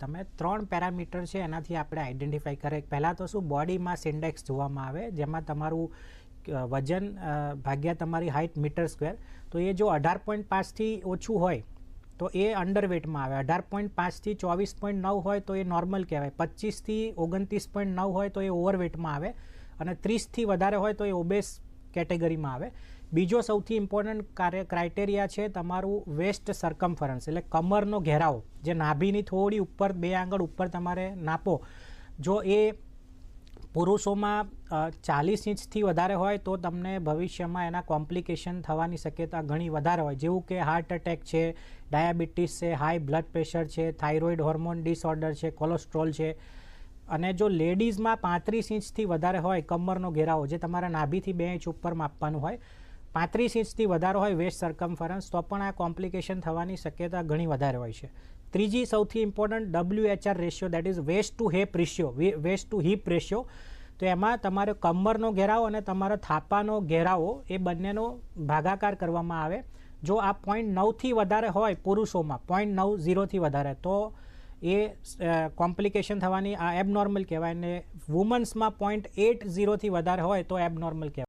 તમે ત્રણ પેરામીટર છે એનાથી આપણે આઈડેન્ટિફાઈ કરે. પહેલાં તો શું બોડી માસ ઇન્ડેક્સ જોવામાં આવે, જેમાં તમારું વજન ભાગ્યા તમારી હાઇટ મીટર સ્ક્વેર તો એ જો અઢાર પોઈન્ટ પાંચથી ઓછું હોય, તો એ અંડરવેટમાં આવે. અઢાર પોઈન્ટ પાંચથી ચોવીસ પોઈન્ટ નવ હોય, તો એ નોર્મલ કહેવાય. પચીસથી ઓગણત્રીસ પોઈન્ટ નવ હોય, તો એ ઓવરવેટમાં આવે. અને ત્રીસથી વધારે હોય, તો એ ઓબેસ કેટેગરીમાં આવે. બીજો સૌથી ઇમ્પોર્ટન્ટ કાર્ય ક્રાઇટેરિયા છે તમારું વેસ્ટ સરકમફરન્સ એટલે કમરનો ઘેરાવો. જે નાભીની થોડી ઉપર, બે આંગળ ઉપર તમારે નાપો. જો એ પુરુષોમાં ચાલીસ ઇંચથી વધારે હોય તો તમને ભવિષ્યમાં એના કોમ્પ્લિકેશન થવાની શક્યતા ઘણી વધારે હોય. જેવું કે હાર્ટ એટેક છે ડાયાબિટીસ છે હાઈ બ્લડ પ્રેશર છે થાઇરોઇડ હોર્મોન ડિસઓર્ડર છે કોલેસ્ટ્રોલ છે. અને જો લેડીઝમાં પાંત્રીસ ઇંચથી વધારે હોય કમરનો ઘેરાવો, જે તમારા નાભીથી બે ઇંચ ઉપર માપવાનું હોય, પાંત્રીસ ઇંચથી વધારે હોય વેસ્ટ સરકમફરન્સ તો પણ આ કોમ્પ્લિકેશન થવાની શક્યતા ઘણી વધારે હોય છે. ત્રીજી સૌથી important W HR ratio that is waist to hip ratio waist to hip ratio તો એમાં તમારે કમરનો ઘેરાવો અને તમારો થાપાનો ઘેરાવો એ બંનેનો ભાગાકાર કરવામાં આવે. જો આ પોઈન્ટ નવથી વધારે હોય પુરુષોમાં પોઈન્ટ નવ, ઝીરોથી વધારે, તો એ કોમ્પ્લિકેશન થવાની આ એબનોર્મલ કહેવાય અને વુમન્સમાં પોઈન્ટ એટ ઝીરોથી વધારે હોય તો એબનોર્મલ કહેવાય.